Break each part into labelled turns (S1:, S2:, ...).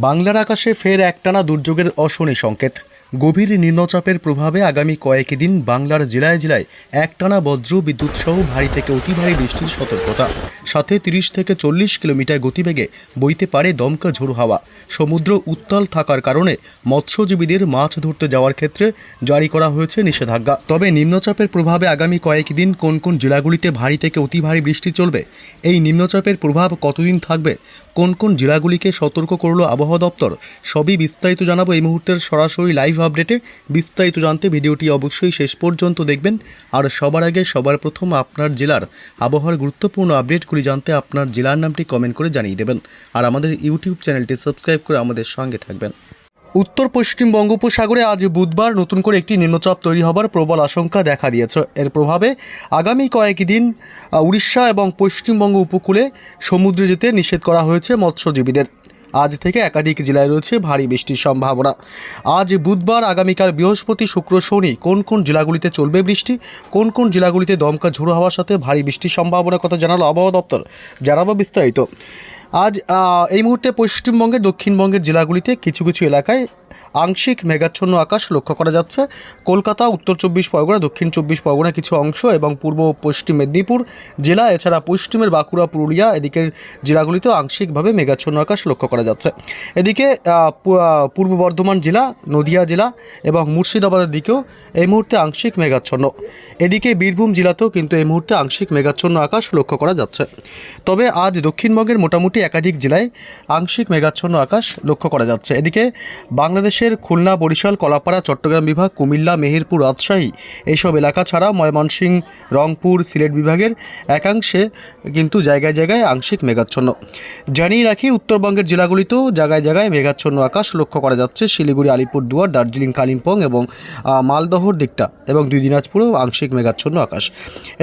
S1: বাংলার আকাশে ফের একটানা দুর্যোগের অশনি সংকেত। গভীর নিম্নচাপের প্রভাবে আগামী কয়েকদিন বাংলার জেলায় জেলায় একটানা বজ্র বিদ্যুৎ সহ ভারী থেকে অতি ভারী বৃষ্টির সতর্কতা। সাথে তিরিশ থেকে চল্লিশ কিলোমিটার গতিবেগে বইতে পারে দমকা ঝোড়ো হাওয়া। সমুদ্র উত্তাল থাকার কারণে মৎস্যজীবীদের মাছ ধরতে যাওয়ার ক্ষেত্রে জারি করা হয়েছে নিষেধাজ্ঞা। তবে নিম্নচাপের প্রভাবে আগামী কয়েকদিন কোন কোন জেলাগুলিতে ভারী থেকে অতি ভারী বৃষ্টি চলবে, এই নিম্নচাপের প্রভাব কতদিন থাকবে, কোন কোন জেলাগুলিকে সতর্ক করল আবহাওয়া দপ্তর, সবই বিস্তারিত জানাব এই মুহূর্তের সরাসরি লাইভ আপডেটে বিস্তারিত জানতে ভিডিওটি অবশ্যই শেষ পর্যন্ত দেখবেন। আর সবার আগে, সবার প্রথম আপনার জেলার আবহাওয়ার গুরুত্বপূর্ণ আপডেটগুলি জানতে আপনার জেলার নামটি কমেন্ট করে জানিয়ে দেবেন। আর আমাদের ইউটিউব চ্যানেলটি সাবস্ক্রাইব করে আমাদের সঙ্গে থাকবেন। উত্তর পশ্চিম বঙ্গোপসাগরে আজ বুধবার নতুন করে একটি নিম্নচাপ তৈরি হবার প্রবল আশঙ্কা দেখা দিয়েছে। এর প্রভাবে আগামী কয়েকদিন উড়িষ্যা এবং পশ্চিমবঙ্গ উপকূলে সমুদ্রে যেতে নিষেধ করা হয়েছে মৎস্যজীবীদের। আজ থেকে একাধিক জেলায় রয়েছে ভারী বৃষ্টির সম্ভাবনা। আজ বুধবার আগামীকাল বৃহস্পতি, শুক্র, শনি কোন কোন জেলাগুলিতে চলবে বৃষ্টি, কোন কোন জেলাগুলিতে দমকা ঝোড়ো হওয়ার সাথে ভারী বৃষ্টির সম্ভাবনার কথা জানালো আবহাওয়া দপ্তর। জানাব বিস্তারিত। আজ এই মুহূর্তে পশ্চিমবঙ্গের, দক্ষিণবঙ্গের জেলাগুলিতে কিছু কিছু এলাকায় আংশিক মেঘাচ্ছন্ন আকাশ লক্ষ্য করা যাচ্ছে। কলকাতা, উত্তর চব্বিশ পরগনা, দক্ষিণ চব্বিশ পরগনা কিছু অংশ এবং পূর্ব পশ্চিম মেদিনীপুর জেলা, এছাড়া পশ্চিমের বাঁকুড়া, পুরুলিয়া, এদিকের জেলাগুলিতেও আংশিকভাবে মেঘাচ্ছন্ন আকাশ লক্ষ্য করা যাচ্ছে। এদিকে পূর্ব বর্ধমান জেলা, নদিয়া জেলা এবং মুর্শিদাবাদের দিকেও এই মুহূর্তে আংশিক মেঘাচ্ছন্ন। এদিকে বীরভূম জেলাতেও কিন্তু এই মুহূর্তে আংশিক মেঘাচ্ছন্ন আকাশ লক্ষ্য করা যাচ্ছে। তবে আজ দক্ষিণবঙ্গের মোটামুটি একাধিক জেলায় আংশিক মেঘাচ্ছন্ন আকাশ লক্ষ্য করা যাচ্ছে। এদিকে বাংলাদেশের খুলনা, বরিশাল, কলাপাড়া, চট্টগ্রাম বিভাগ, কুমিল্লা, মেহেরপুর, রাজশাহী এইসব এলাকা ছাড়া ময়মনসিংহ রংপুর, সিলেট বিভাগের একাংশে কিন্তু জায়গায় জায়গায় আংশিক মেঘাচ্ছন্ন। জানিয়ে রাখি, উত্তরবঙ্গের জেলাগুলিতেও জায়গায় জায়গায় মেঘাচ্ছন্ন আকাশ লক্ষ্য করা যাচ্ছে। শিলিগুড়ি, আলিপুরদুয়ার, দার্জিলিং, কালিম্পং এবং মালদহর দিকটা এবং দুই দিনাজপুরেও আংশিক মেঘাচ্ছন্ন আকাশ।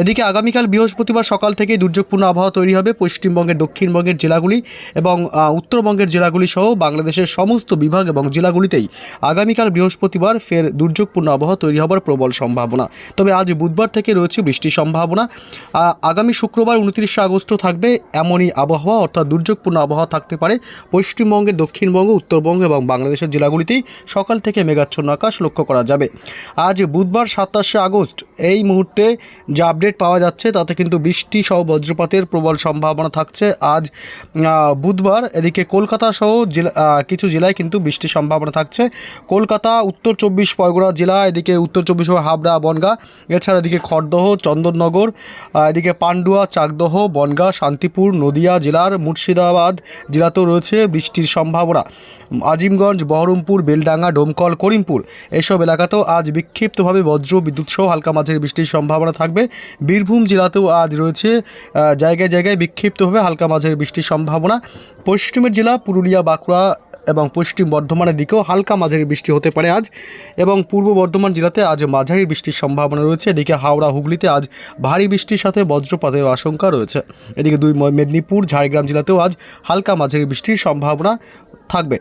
S1: এদিকে আগামীকাল বৃহস্পতিবার সকাল থেকেই দুর্যোগপূর্ণ আবহাওয়া তৈরি হবে। পশ্চিমবঙ্গের, দক্ষিণবঙ্গের জেলাগুলি এবং উত্তরবঙ্গের জেলাগুলি সহ বাংলাদেশের সমস্ত বিভাগ এবং জেলাগুলিতেই আগামীকাল বৃহস্পতিবার ফের দুর্যোগপূর্ণ আবহাওয়া তৈরি হবার প্রবল সম্ভাবনা। তবে আজ বুধবার থেকে রয়েছে বৃষ্টির সম্ভাবনা। আগামী শুক্রবার উনত্রিশে আগস্ট থাকবে এমনই আবহাওয়া, অর্থাৎ দুর্যোগপূর্ণ আবহাওয়া থাকতে পারে পশ্চিমবঙ্গে, দক্ষিণবঙ্গ, উত্তরবঙ্গ এবং বাংলাদেশের জেলাগুলিতেই। সকাল থেকে মেঘাচ্ছন্ন আকাশ লক্ষ্য করা যাবে। আজ বুধবার সাতাশে আগস্ট এই মুহূর্তে যে আপডেট পাওয়া যাচ্ছে, তাতে কিন্তু বৃষ্টি সহ বজ্রপাতের প্রবল সম্ভাবনা থাকছে। আজ বুধবার এদিকে কলকাতা সহ জেলা কিছু জেলায় কিন্তু বৃষ্টির সম্ভাবনা থাকছে। কলকাতা, উত্তর চব্বিশ পরগনা জেলা, এদিকে উত্তর চব্বিশ পরগনা, হাবড়া, বনগাঁ, এছাড়া এদিকে খড়দহ, চন্দননগর এদিকে পান্ডুয়া, চাকদহ, বনগাঁ, শান্তিপুর, নদিয়া জেলার মুর্শিদাবাদ জেলাতেও রয়েছে বৃষ্টির সম্ভাবনা। আজিমগঞ্জ, বহরমপুর, বেলডাঙ্গা, ডোমকল, করিমপুর এসব এলাকাতেও আজ বিক্ষিপ্তভাবে বজ্র বিদ্যুৎ সহ হালকা মাঝের বৃষ্টির সম্ভাবনা থাকবে। বীরভূম জেলাতেও আজ রয়েছে জায়গায় জায়গায় বিক্ষিপ্তভাবে হালকা মাঝের বৃষ্টির সম্ভাবনা। পশ্চিমের জেলা, পুরুলিয়া, বাঁকুড়া এবং পশ্চিম বর্ধমানের দিকেও হালকা মাঝারি বৃষ্টি হতে পারে আজ এবং পূর্ব বর্ধমান জেলাতে আজ মাঝারি বৃষ্টির সম্ভাবনা রয়েছে। এদিকে হাওড়া, হুগলিতে আজ ভারী বৃষ্টির সাথে বজ্রপাতের আশঙ্কা রয়েছে। এদিকে দুই মেদিনীপুর, ঝাড়গ্রাম জেলাতেও আজ হালকা মাঝারি বৃষ্টির সম্ভাবনা থাকবে।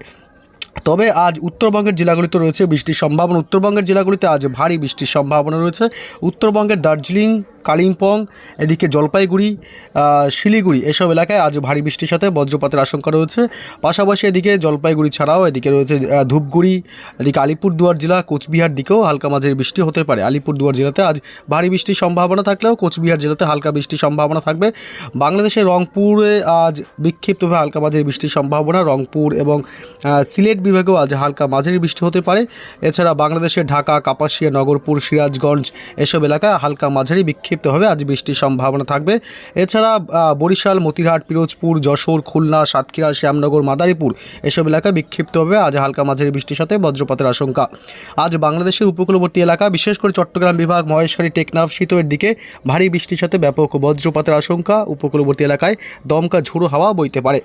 S1: তবে আজ উত্তরবঙ্গের জেলাগুলিতে রয়েছে বৃষ্টির সম্ভাবনা। উত্তরবঙ্গের জেলাগুলিতে আজ ভারী বৃষ্টির সম্ভাবনা রয়েছে। উত্তরবঙ্গের দার্জিলিং, কালিম্পং, এদিকে জলপাইগুড়ি শিলিগুড়ি এসব এলাকায় আজ ভারী বৃষ্টির সাথে বজ্রপাতের আশঙ্কা রয়েছে। পাশাপাশি এদিকে জলপাইগুড়ি ছাড়াও এদিকে রয়েছে ধূপগুড়ি, এদিকে আলিপুরদুয়ার জেলা, কোচবিহার দিকেও হালকা মাঝের বৃষ্টি হতে পারে। আলিপুরদুয়ার জেলাতে আজ ভারী বৃষ্টির সম্ভাবনা থাকলেও কোচবিহার জেলাতে হালকা বৃষ্টির সম্ভাবনা থাকবে। বাংলাদেশের রংপুরে আজ বিক্ষিপ্তভাবে হালকা মাঝারি বৃষ্টির সম্ভাবনা। রংপুর এবং সিলেট বিভাগেও আজ হালকা মাঝারি বৃষ্টি হতে পারে। এছাড়া বাংলাদেশের ঢাকা, কাপাসিয়া, নগরপুর, সিরাজগঞ্জ এসব এলাকায় হালকা মাঝারি বিক্ষিপ্তভাবে আজ বৃষ্টির সম্ভাবনা থাকবে। এছাড়া বরিশাল, মতিরহাট, পিরোজপুর, যশোর, খুলনা, সাতক্ষীরা, শ্যামনগর, মাদারীপুর এসব এলাকায় বিক্ষিপ্তভাবে আজ হালকা মাঝারি বৃষ্টির সাথে বজ্রপাতের আশঙ্কা। আজ বাংলাদেশের উপকূলবর্তী এলাকা, বিশেষ করে চট্টগ্রাম বিভাগ, মহেশখালী, টেকনাফ, শীতের দিকে ভারী বৃষ্টির সাথে ব্যাপক বজ্রপাতের আশঙ্কা। উপকূলবর্তী এলাকায় দমকা ঝুড়ো হাওয়া বইতে পারে।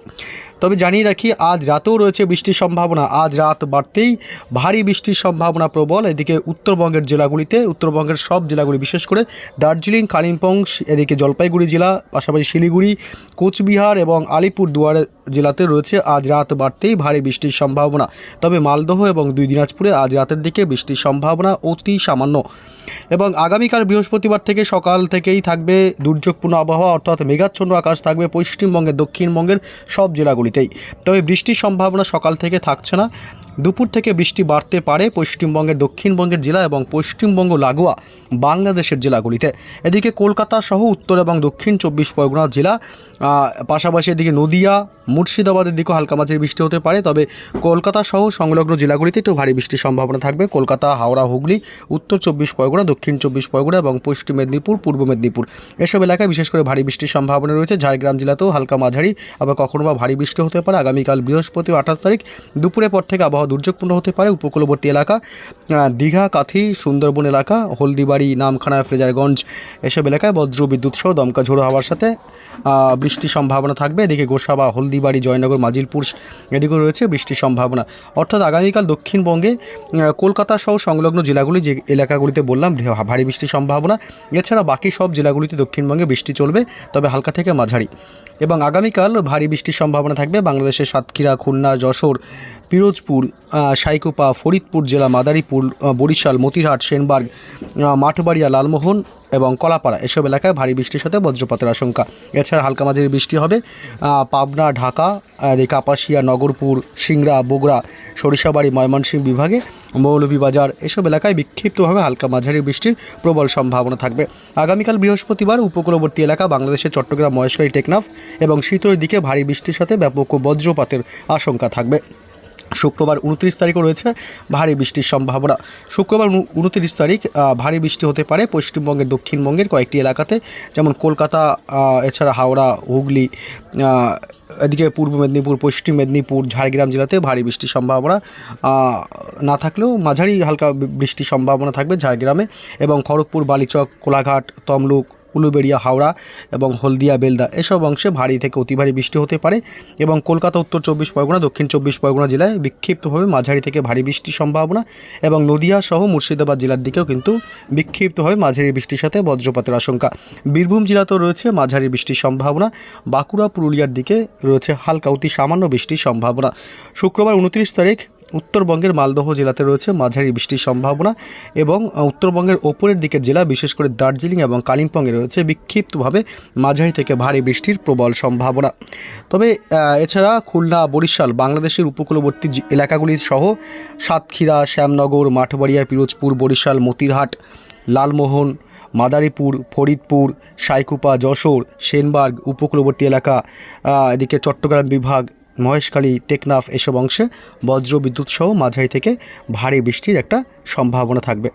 S1: তবে জানিয়ে রাখি, আজ রাতেও রয়েছে বৃষ্টির সম্ভাবনা। আজ রাত বাড়তেই ভারী বৃষ্টির সম্ভাবনা প্রবল। এদিকে উত্তরবঙ্গের জেলাগুলিতে, উত্তরবঙ্গের সব জেলাগুলি, বিশেষ করে দার্জিলিং, কালিম্পং, এদিকে জলপাইগুড়ি জেলা, পাশাপাশি শিলিগুড়ি, কোচবিহার এবং আলিপুরদুয়ার জেলাতে রয়েছে। আজ রাত বাড়তেই ভারী বৃষ্টির সম্ভাবনা। তবে মালদহ এবং দুই দিনাজপুরে আজ রাতের দিকে বৃষ্টির সম্ভাবনা অতি সামান্য। এবং আগামীকাল বৃহস্পতিবার থেকে সকাল থেকেই থাকবে দুর্যোগপূর্ণ আবহাওয়া, অর্থাৎ মেঘাচ্ছন্ন আকাশ থাকবে পশ্চিমবঙ্গের, দক্ষিণবঙ্গের সব জেলাগুলিতেই। তবে বৃষ্টির সম্ভাবনা সকাল থেকে থাকছে না। দুপুর থেকে বৃষ্টি বাড়তে পারে পশ্চিমবঙ্গের দক্ষিণবঙ্গের জেলা এবং পশ্চিমবঙ্গ লাগোয়া বাংলাদেশের জেলাগুলিতে। এদিকে কলকাতা সহ উত্তর এবং দক্ষিণ চব্বিশ পরগনা জেলা পাশাপাশি এদিকে নদিয়া, মুর্শিদাবাদের দিকেও হালকা মাঝারি বৃষ্টি হতে পারে, তবে কলকাতা সহ সংলগ্ন জেলাগুলিতে একটু ভারী বৃষ্টির সম্ভাবনা থাকবে। কলকাতা, হাওড়া, হুগলি, উত্তর চব্বিশ পরগনা, দক্ষিণ চব্বিশ পরগনা এবং পশ্চিম মেদিনীপুর, পূর্ব মেদিনীপুর। এসব এলাকায় বিশেষ করে ভারী বৃষ্টির সম্ভাবনা রয়েছে। ঝাড়গ্রাম জেলাতেও হালকা মাঝারি, আবার কখনো বা ভারী বৃষ্টি হতে পারে। আগামীকাল বৃহস্পতি আঠাশ তারিখ, দুপুরের পর থেকে আবহাওয়া দুর্যোগপূর্ণ হতে পারে। উপকূলবর্তী এলাকা দীঘা, কাথি, সুন্দরবন এলাকা, হলদিবাড়ি নামখানা ফ্রেজারগঞ্জ এসব এলাকায় বজ্র বিদ্যুৎ সহ দমকা ঝোড়ো হওয়ার সাথে বৃষ্টির সম্ভাবনা থাকবে। এদিকে গোসাবা, হলদিবাড়ি, জয়নগর, মাজিলপুর এদিকেও রয়েছে বৃষ্টির সম্ভাবনা। অর্থাৎ আগামীকাল দক্ষিণবঙ্গে কলকাতা সহ সংলগ্ন জেলাগুলি যে এলাকাগুলিতে বললাম ভারী বৃষ্টির সম্ভাবনা। এছাড়া বাকি সব জেলাগুলিতে দক্ষিণবঙ্গে বৃষ্টি চলবে, তবে হালকা থেকে মাঝারি। এবং আগামীকাল ভারী বৃষ্টির সম্ভাবনা থাকবে। বাংলাদেশের সাতক্ষীরা, খুলনা, যশোর, পিরোজপুর সাইকোপা ফরিদপুর জেলা মাদারীপুর বরিশাল মতিরহাট সেনবার্গ মাঠবাড়িয়া, লালমোহন এবং কলাপাড়া এসব এলাকায় ভারী বৃষ্টির সাথে বজ্রপাতের আশঙ্কা। এছাড়া হালকা মাঝারি বৃষ্টি হবে পাবনা, ঢাকা কাপাসিয়া, নগরপুর, সিংড়া, বগুড়া, সরিষাবাড়ি, ময়মনসিংহ বিভাগে, মৌলভীবাজার এসব এলাকায় বিক্ষিপ্তভাবে হালকা মাঝারি বৃষ্টির প্রবল সম্ভাবনা থাকবে। আগামীকাল বৃহস্পতিবার উপকূলবর্তী এলাকা বাংলাদেশের চট্টগ্রাম মহেশখালী, টেকনাফ এবং শীতের দিকে ভারী বৃষ্টির সাথে ব্যাপক বজ্রপাতের আশঙ্কা থাকবে। শুক্রবার উনত্রিশ তারিখও রয়েছে ভারী বৃষ্টির সম্ভাবনা। শুক্রবার উনত্রিশ তারিখ ভারী বৃষ্টি হতে পারে পশ্চিমবঙ্গের, দক্ষিণবঙ্গের কয়েকটি এলাকাতে। যেমন কলকাতা এছাড়া হাওড়া, হুগলি এদিকে পূর্ব মেদিনীপুর, পশ্চিম মেদিনীপুর, ঝাড়গ্রাম জেলাতে ভারী বৃষ্টির সম্ভাবনা। না থাকলেও মাঝারি হালকা বৃষ্টির সম্ভাবনা থাকবে ঝাড়গ্রামে। এবং খড়গপুর, বালিচক, কোলাঘাট, তমলুক উলুবেড়িয়া, হাওড়া এবং হলদিয়া, বেলদা এসব অংশে ভারী থেকে অতি ভারী বৃষ্টি হতে পারে এবং কলকাতা, উত্তর চব্বিশ পরগনা, দক্ষিণ চব্বিশ পরগনা জেলায় বিক্ষিপ্তভাবে মাঝারি থেকে ভারী বৃষ্টির সম্ভাবনা এবং নদিয়া সহ মুর্শিদাবাদ জেলার দিকেও কিন্তু বিক্ষিপ্তভাবে মাঝারি বৃষ্টির সাথে বজ্রপাতের আশঙ্কা। বীরভূম জেলাতেও রয়েছে মাঝারি বৃষ্টির সম্ভাবনা। বাঁকুড়া, পুরুলিয়ার দিকে রয়েছে হালকা অতি সামান্য বৃষ্টির সম্ভাবনা। শুক্রবার উনত্রিশ তারিখ উত্তরবঙ্গের মালদহ জেলাতে রয়েছে মাঝারি বৃষ্টির সম্ভাবনা এবং উত্তরবঙ্গের ওপরের দিকের জেলা, বিশেষ করে দার্জিলিং এবং কালিম্পংয়ে রয়েছে বিক্ষিপ্তভাবে মাঝারি থেকে ভারী বৃষ্টির প্রবল সম্ভাবনা। তবে এছাড়া খুলনা, বরিশাল, বাংলাদেশের উপকূলবর্তী এলাকাগুলি সহ সাতক্ষীরা, শ্যামনগর, মাঠবাড়িয়া, পিরোজপুর, বরিশাল, মতিরহাট, লালমোহন, মাদারীপুর, ফরিদপুর, সাইকুপা, যশোর, সেনবার্গ, উপকূলবর্তী এলাকা এদিকে চট্টগ্রাম বিভাগ মহেশখালী টেকনাফ এসব অংশে বজ্র বিদ্যুৎ সহ মাঝারি থেকে ভারী বৃষ্টির একটা সম্ভাবনা থাকবে।